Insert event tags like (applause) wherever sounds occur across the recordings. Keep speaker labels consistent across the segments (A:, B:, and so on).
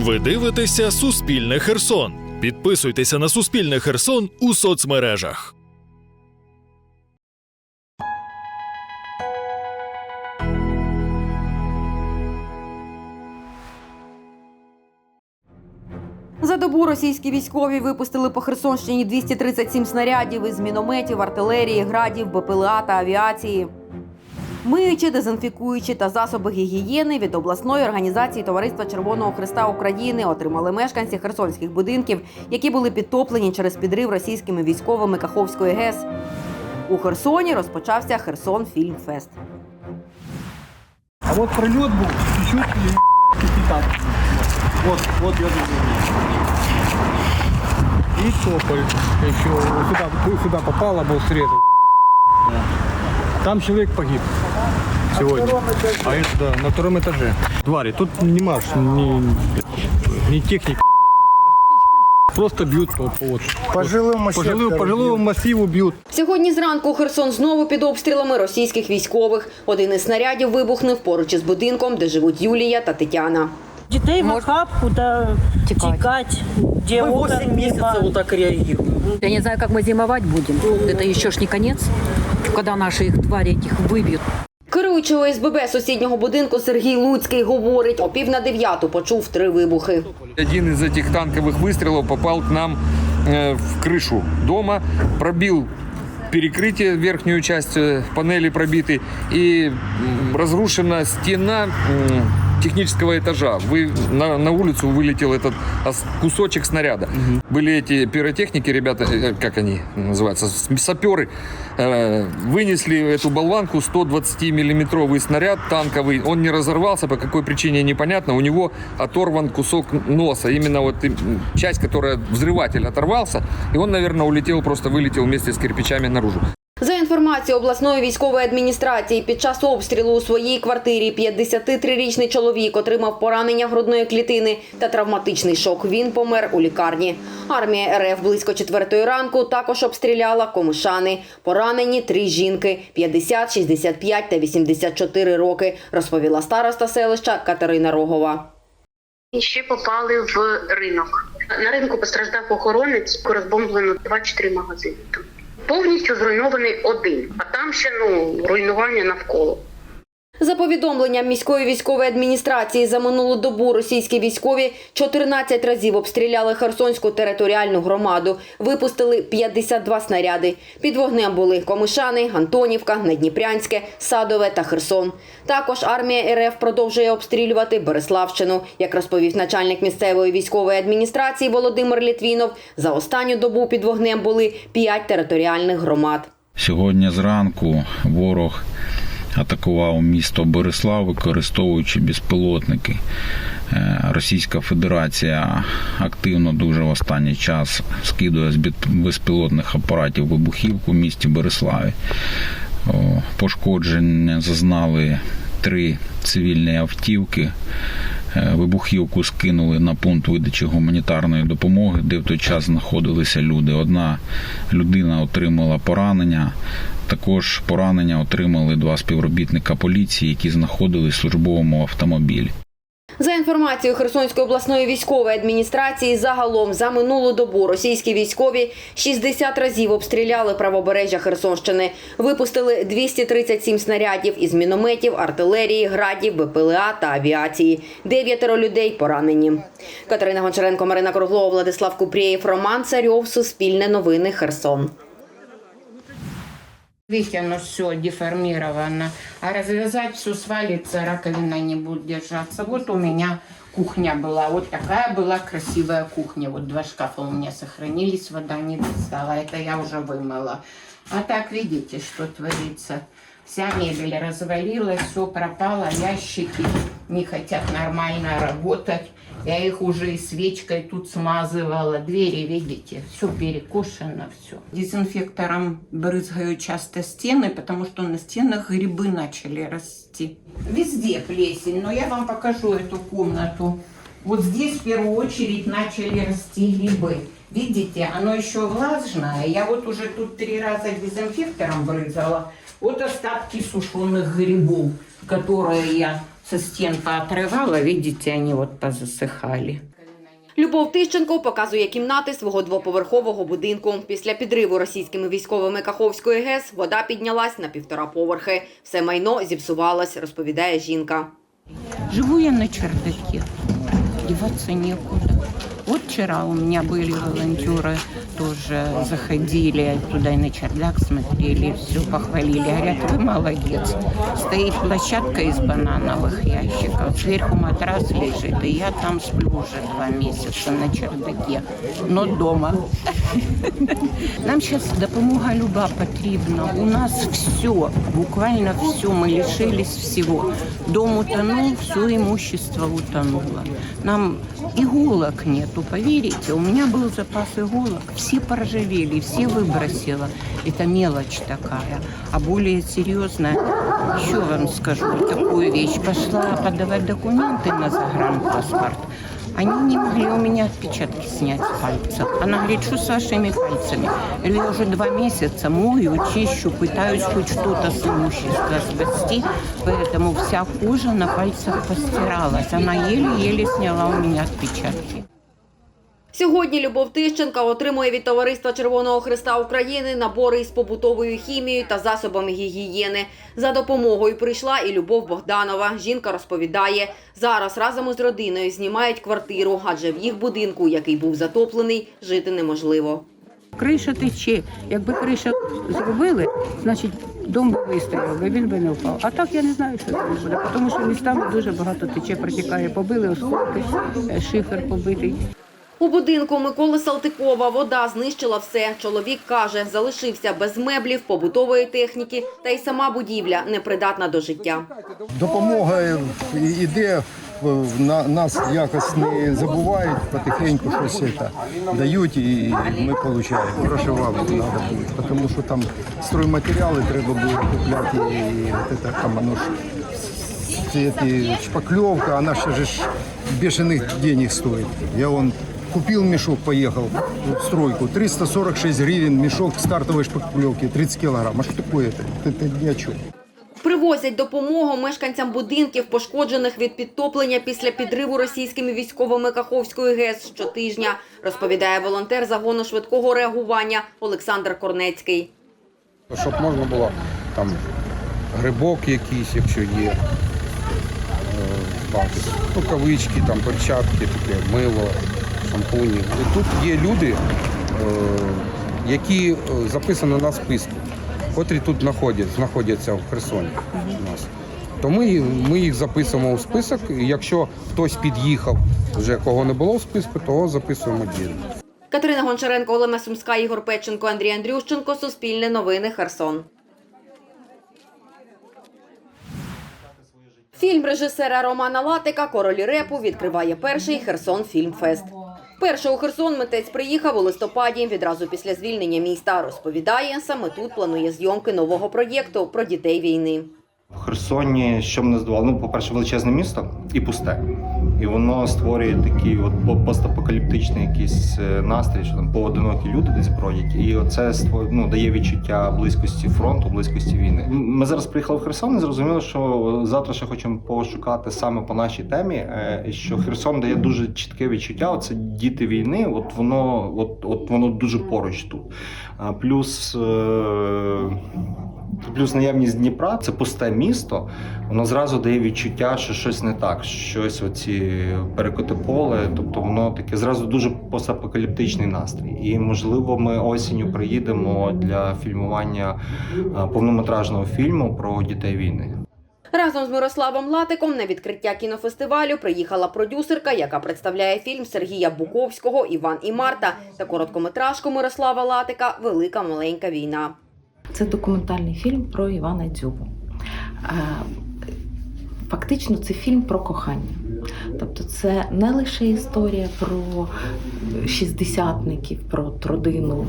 A: Ви дивитеся Суспільне Херсон. Підписуйтеся на Суспільне Херсон у соцмережах.
B: За добу російські військові випустили по Херсонщині 237 снарядів із мінометів, артилерії, градів, БПЛА та авіації. Миючи, дезінфікуючи та засоби гігієни від обласної організації Товариства Червоного Христа України отримали мешканці херсонських будинків, які були підтоплені через підрив російськими військовими Каховської ГЕС. У Херсоні розпочався Херсон Фільмфест.
C: А вот пролет был чуть-чуть и кипятак. Вот, вот я тут. И тополь сюда, вот сюда попало, был срезан. Там человек погиб сегодня. А это да, на втором этаже. Твари, тут не маш, ни, ни техники. Просто бьют по, по, вот,
D: По жилому
C: по, жилу-
D: сектору
C: по жилому массиву бьют.
B: Сьогодні зранку Херсон знову під обстрілами російських військових. Один із снарядів вибухнув поруч із будинком, де живуть Юлія та Тетяна.
E: Дітей в охапку да тікати. Де
F: Мы 8 месяцев вот так реагируем.
G: Я не знаю, как мы зимовать будем. Это еще ж не конец, когда наши их твари этих выбьют.
B: Керуючий ОСББ сусіднього будинку Сергій Луцький говорить, о пів на дев'яту почув три вибухи.
H: Один из этих танковых выстрелов попал к нам э, в крышу дома, пробил перекрытие, верхнюю часть э, панели пробиты, и м, разрушена стена м, Технического этажа. Вы, на, на улицу вылетел этот кусочек снаряда. Были эти пиротехники, ребята, э, как они называются, саперы, э, вынесли эту болванку 120-миллиметровый снаряд танковый. Он не разорвался, по какой причине непонятно. У него оторван кусок носа. Именно вот часть, которая взрыватель оторвался. И он, наверное, улетел, просто вылетел вместе с кирпичами наружу.
B: За інформацією обласної військової адміністрації, під час обстрілу у своїй квартирі 53-річний чоловік отримав поранення грудної клітини та травматичний шок. Він помер у лікарні. Армія РФ близько четвертої ранку також обстріляла комишани. Поранені три жінки 50, 65 та 84 роки, розповіла староста селища Катерина Рогова.
I: І ще попали в ринок. На ринку постраждав охоронець, розбомблено 2-4 магазини. Повністю зруйнований один, а там ще ну руйнування навколо.
B: За повідомленням міської військової адміністрації за минулу добу російські військові 14 разів обстріляли Херсонську територіальну громаду, випустили 52 снаряди. Під вогнем були Комишани, Антонівка, Надніпрянське, Садове та Херсон. Також армія РФ продовжує обстрілювати Береславщину. Як розповів начальник місцевої військової адміністрації Володимир Літвінов, за останню добу під вогнем були 5 територіальних громад.
J: Сьогодні зранку ворог атакував місто Борислав, використовуючи безпілотники. Е, Російська Федерація активно дуже в останній час скидує з безпілотних апаратів вибухівку в місті Бориславі. Пошкодження зазнали три цивільні автівки. Е, Вибухівку скинули на пункт видачі гуманітарної допомоги, де в той час знаходилися люди. Одна людина отримала поранення. Також поранення отримали два співробітника поліції, які знаходились в службовому автомобілі.
B: За інформацією Херсонської обласної військової адміністрації, загалом за минулу добу російські військові 60 разів обстріляли правобережжя Херсонщини, випустили 237 снарядів із мінометів, артилерії, градів, БПЛА та авіації. Дев'ятеро людей поранені. Катерина Гончаренко, Марина Круглова, Владислав Купрієв, Роман Царьов, Суспільне новини, Херсон.
K: Видите, оно все деформировано. А развязать все свалится, раковина не будет держаться. Вот у меня кухня была. Вот такая была красивая кухня. Вот два шкафа у меня сохранились, вода не достала. Это я уже вымыла. А так видите, что творится. Вся мебель развалилась, все пропало, ящики не хотят нормально работать. Я их уже и свечкой тут смазывала. Двери, видите, все перекошено, все. Дезинфектором брызгаю часто стены, потому что на стенах грибы начали расти. Везде плесень, но я вам покажу эту комнату. Вот здесь в первую очередь начали расти грибы. Видите, оно еще влажное. Я вот уже тут три раза дезинфектором брызгала. Вот остатки сушеных грибов, которые я со стен поотрывала. Видите, они вот позасыхали.
B: Любов Тищенко показує кімнати свого двоповерхового будинку. Після підриву російськими військовими Каховської ГЕС вода піднялась на півтора поверхи. Все майно зіпсувалось, розповідає жінка.
K: Живу я на чердаке. діватися некуда. Вот вчера у меня были волонтеры, тоже заходили туда и на чердак смотрели, все похвалили. Говорят, вы молодец. Стоит площадка из банановых ящиков, сверху матрас лежит, и я там сплю уже два месяца на чердаке, но дома. (laughs) Нам сейчас допомога люба потрібна. У нас все, буквально все, мы лишились всего. Дом утонул, все имущество утонуло. Нам иголок нету, поверите. У меня был запас иголок, все поржавели, все выбросила. Это мелочь такая. А более серьезная, еще вам скажу такую вещь. Пошла подавать документы на загранпаспорт. Они не могли у меня отпечатки снять с пальцев. Она говорит, что с вашими пальцами? Говорю, я уже два месяца мою, чищу, пытаюсь хоть что-то с имущества спасти, поэтому вся кожа на пальцах постиралась. Она еле-еле сняла у меня отпечатки.
B: Сьогодні Любов Тищенка отримує від Товариства Червоного Христа України набори із побутовою хімією та засобами гігієни. За допомогою прийшла і Любов Богданова. Жінка розповідає, зараз разом із родиною знімають квартиру, адже в їх будинку, який був затоплений, жити неможливо.
E: Криша тече. Якби криша зробили, значить дом би вистояв, він би не впав. А так я не знаю, що там буде, тому що містами дуже багато тече, протікає, побили осколки, е, шифер побитий.
B: У будинку Миколи Салтикова вода знищила все. Чоловік каже, залишився без меблів, побутової техніки, та й сама будівля непридатна до життя.
D: Допомога йде, на нас якось не забувають, потихеньку щось це дають і ми отримуємо. Грошова треба буде, тому що там стройматеріали треба було купляти, і от це, там воно ж ці, ці, шпаклевка, вона ще ж бешених денег стоїть. Я вон купил мешок, поехал в стройку. 346 гривен мешок стартовой шпаклевки, 30 килограмм. А что такое это? Это, это ни о чем.
B: Привозять допомогу мешканцям будинків, пошкоджених від підтоплення після підриву російськими військовими Каховської ГЕС щотижня, розповідає волонтер загону швидкого реагування Олександр Корнецький.
L: Щоб можна було там грибок якийсь, якщо є, е, бати, рукавички, там, перчатки, таке, мило, шампуні. І тут є люди, е, які е, записані на списку, котрі тут знаходять, знаходяться в Херсоні у нас. То ми, ми їх записуємо у список, і якщо хтось під'їхав, вже кого не було в списку, то записуємо діло.
B: Катерина Гончаренко, Олена Сумська, Ігор Печенко, Андрій Андрющенко. Суспільне новини. Херсон. Фільм режисера Романа Латика Королі репу відкриває перший Херсон Фільмфест. Вперше у Херсон митець приїхав у листопаді відразу після звільнення міста. Розповідає, саме тут планує зйомки нового проєкту про дітей війни.
M: В Херсоні, що мене здивувало, ну, по-перше, величезне місто і пусте. І воно створює такий от постапокаліптичний якийсь е, настрій, що там поодинокі люди десь бродять. І оце ну, дає відчуття близькості фронту, близькості війни. Ми зараз приїхали в Херсон і зрозуміли, що завтра ще хочемо пошукати саме по нашій темі, е, що Херсон дає дуже чітке відчуття. Оце діти війни, от воно, от, от воно дуже поруч тут. Плюс. е, Плюс наявність Дніпра це пусте місто. Воно зразу дає відчуття, що щось не так, щось оці перекоти поле. Тобто воно таке зразу дуже постапокаліптичний настрій. І можливо, ми осінню приїдемо для фільмування повнометражного фільму про дітей війни.
B: Разом з Мирославом Латиком на відкриття кінофестивалю приїхала продюсерка, яка представляє фільм Сергія Буковського Іван і Марта та короткометражку Мирослава Латика Велика маленька війна.
N: Це документальний фільм про Івана Дзюбу. Е, Фактично, це фільм про кохання. Тобто, це не лише історія про шістдесятників, про родину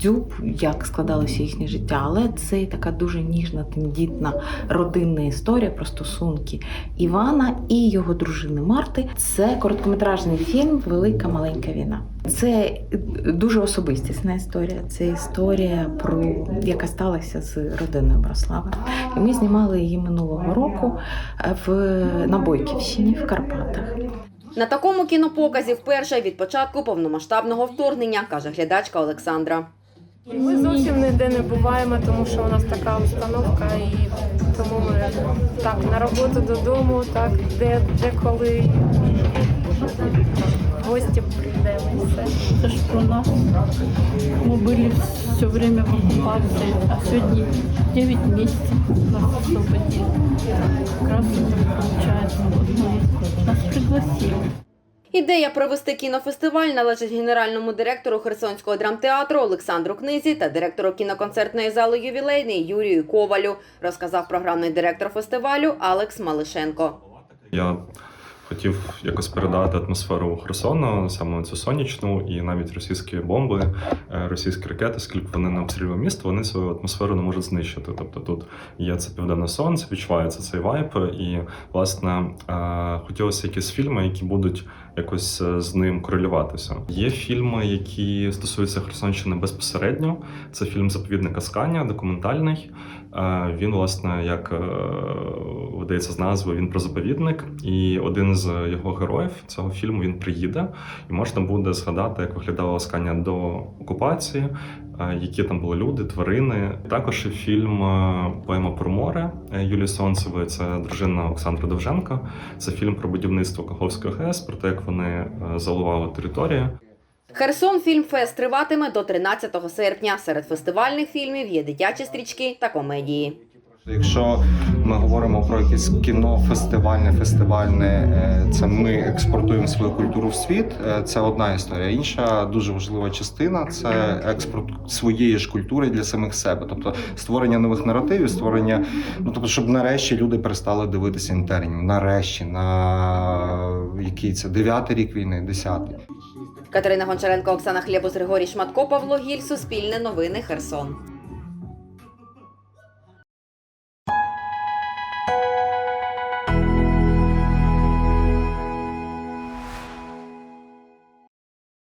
N: Дзюб, як складалося їхнє життя, але це і така дуже ніжна, тендітна родинна історія про стосунки Івана і його дружини Марти. Це короткометражний фільм Велика маленька війна. Це дуже особистісна історія. Це історія про яка сталася з родиною Брослава. І ми знімали її минулого року в на Бойківщині в Карпатах.
B: На такому кінопоказі вперше від початку повномасштабного вторгнення, каже глядачка Олександра.
O: Ми зовсім ніде не буваємо, тому що у нас така установка, і тому ми так на роботу додому, так де, де коли гості прийдемо і все.
P: Это ж про нас. Мы были все время в оккупации, а сегодня 9 месяцев нас освободили. Как раз это получается. Вот мы, нас пригласили.
B: Ідея провести кінофестиваль належить генеральному директору Херсонського драмтеатру Олександру Книзі та директору кіноконцертної зали ювілейний Юрію Ковалю, розказав програмний директор фестивалю Алекс Малишенко.
Q: Я хотів якось передати атмосферу Херсону, саме цю сонячну, і навіть російські бомби, е, російські ракети, скільки вони не обстрілюють місто, вони свою атмосферу не можуть знищити. Тобто тут є це південне сонце, відчувається цей вайп, і власне е, хотілося якісь фільми, які будуть якось е, з ним корелюватися. Є фільми, які стосуються Херсонщини безпосередньо. Це фільм Заповідник Аскання, документальний. Е, Він, власне, як е, видається з назви, він про заповідник, і один з його героїв цього фільму він приїде, і можна буде згадати, як виглядала Аскання до окупації, які там були люди, тварини. Також і фільм е, Поема про море е, Юлії Сонцевої, це дружина Олександра Довженка. Це фільм про будівництво Каховської ГЕС, про те, як вони залували заливали територію.
B: Херсон Фільмфест триватиме до 13 серпня. Серед фестивальних фільмів є дитячі стрічки та комедії.
M: Якщо ми говоримо про якесь кіно фестивальне, фестивальне, е, це ми експортуємо свою культуру в світ. е, Це одна історія. Інша дуже важлива частина це експорт своєї ж культури для самих себе, тобто створення нових наративів, створення, ну тобто, щоб нарешті люди перестали дивитися інтернів. Нарешті, на який це дев'ятий рік війни, десятий.
B: Катерина Гончаренко, Оксана Хлєбус, Григорій Шматко, Павло Гіль, Суспільне новини, Херсон.